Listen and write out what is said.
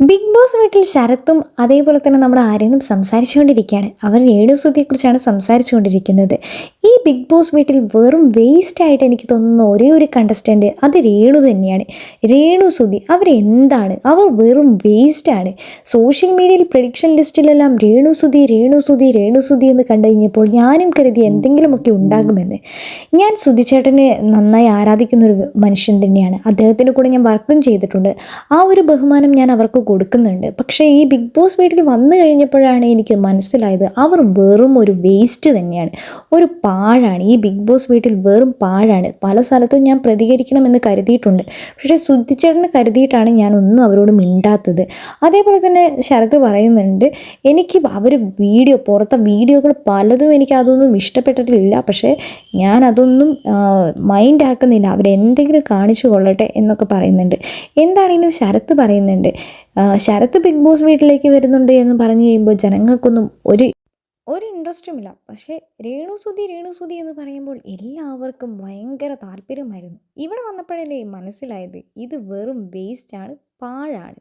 Big boss വീട്ടിൽ ശരത്തും അതേപോലെ തന്നെ നമ്മുടെ ആര്യനും സംസാരിച്ചുകൊണ്ടിരിക്കുകയാണ്. അവർ രേണുസുതിയെക്കുറിച്ചാണ് സംസാരിച്ചുകൊണ്ടിരിക്കുന്നത്. ഈ ബിഗ് ബോസ് വീട്ടിൽ വെറും വേസ്റ്റ് ആയിട്ട് എനിക്ക് തോന്നുന്ന ഒരേ ഒരു കണ്ടസ്റ്റന്റ് അത് രേണു തന്നെയാണ്. രേണുസുതി അവരെന്താണ് അവർ വെറും വേസ്റ്റ് ആണ്. സോഷ്യൽ മീഡിയയിൽ പ്രഡിക്ഷൻ ലിസ്റ്റിലെല്ലാം രേണുസുതി രേണുസുതി രേണുസുതി എന്ന് കണ്ടു കഴിഞ്ഞപ്പോൾ ഞാനും കരുതി എന്തെങ്കിലുമൊക്കെ ഉണ്ടാകുമെന്ന്. ഞാൻ സുതിച്ചേട്ടനെ നന്നായി ആരാധിക്കുന്ന ഒരു മനുഷ്യൻ തന്നെയാണ്. അദ്ദേഹത്തിന്റെ കൂടെ ഞാൻ വർക്കും ചെയ്തിട്ടുണ്ട്. ആ ഒരു ബഹുമാനം ഞാൻ അവർക്ക് കൊടുക്കുന്നുണ്ട്. പക്ഷേ ഈ ബിഗ് ബോസ് വീട്ടിൽ വന്നു കഴിഞ്ഞപ്പോഴാണ് എനിക്ക് മനസ്സിലായത് അവർ വെറും ഒരു വേസ്റ്റ് തന്നെയാണ്. ഒരു പാഴാണ്. ഈ ബിഗ് ബോസ് വീട്ടിൽ വെറും പാഴാണ്. പല സ്ഥലത്തും ഞാൻ പ്രതികരിക്കണമെന്ന് കരുതിയിട്ടുണ്ട്. പക്ഷേ ശുദ്ധിച്ചേട്ടനെ കരുതിയിട്ടാണ് ഞാൻ ഒന്നും അവരോട് മിണ്ടാത്തത്. അതേപോലെ തന്നെ ശരത് പറയുന്നുണ്ട് എനിക്ക് അവർ വീഡിയോ പുറത്തെ വീഡിയോകൾ പലതും എനിക്ക് അതൊന്നും ഇഷ്ടപ്പെട്ടിട്ടില്ല. പക്ഷേ ഞാൻ അതൊന്നും മൈൻഡ് ആക്കുന്നില്ല. അവരെന്തെങ്കിലും കാണിച്ചു കൊള്ളട്ടെ എന്നൊക്കെ പറയുന്നുണ്ട്. എന്താണെങ്കിലും ശരത്ത് പറയുന്നുണ്ട്? ശരത്ത് ബിഗ് ബോസ് വീട്ടിലേക്ക് വരുന്നുണ്ട് എന്ന് പറഞ്ഞു കഴിയുമ്പോൾ ജനങ്ങൾക്കൊന്നും ഒരു ഒരു ഇൻട്രസ്റ്റും ഇല്ല. പക്ഷേ രേണുസുതി രേണുസുതി എന്ന് പറയുമ്പോൾ എല്ലാവർക്കും ഭയങ്കര താല്പര്യമായിരുന്നു. ഇവിടെ വന്നപ്പോഴല്ലേ മനസ്സിലായത് ഇത് വെറും വേസ്റ്റാണ് പാഴാണ്.